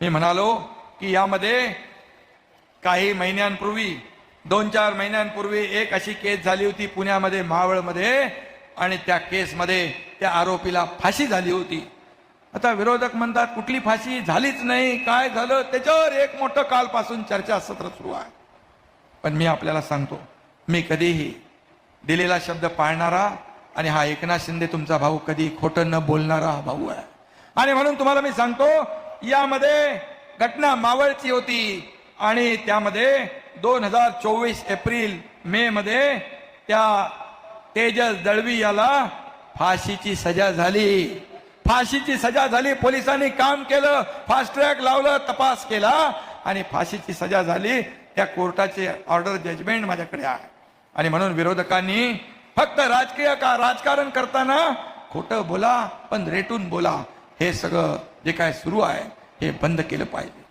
मी म्हणालो की यामध्ये काही महिन्यांपूर्वी दोन चार महिन्यांपूर्वी एक अशी केस झाली होती पुण्यामध्ये मावळमध्ये आणि त्या केसमध्ये त्या आरोपीला फाशी झाली होती. आता विरोधक म्हणतात कुठली फाशी झालीच नाही काय झालं त्याच्यावर एक मोठं कालपासून चर्चा सत्र सुरू आहे. पण मी आपल्याला सांगतो मी कधीही दिलेला शब्द पाळणारा आणि हा एकनाथ शिंदे तुमचा भाऊ कधी खोटं न बोलणारा हा भाऊ आहे. आणि म्हणून तुम्हाला मी सांगतो यामध्ये घटना मावळची होती आणि त्यामध्ये दोन हजार चोवीस एप्रिल मे मध्ये त्या तेजस दळवी याला फाशीची सजा झाली. फाशीची सजा झाली पोलिसांनी काम केलं फास्ट ट्रॅक लावलं तपास केला आणि फाशीची सजा झाली. त्या कोर्टाचे ऑर्डर जजमेंट माझ्याकडे आहे. आणि म्हणून विरोधकांनी फक्त राजकीय का राजकारण करताना खोटं बोला पण रेटून बोला. हे सगळं जे काय सुरू आहे हे बंद केलं पाहिजे.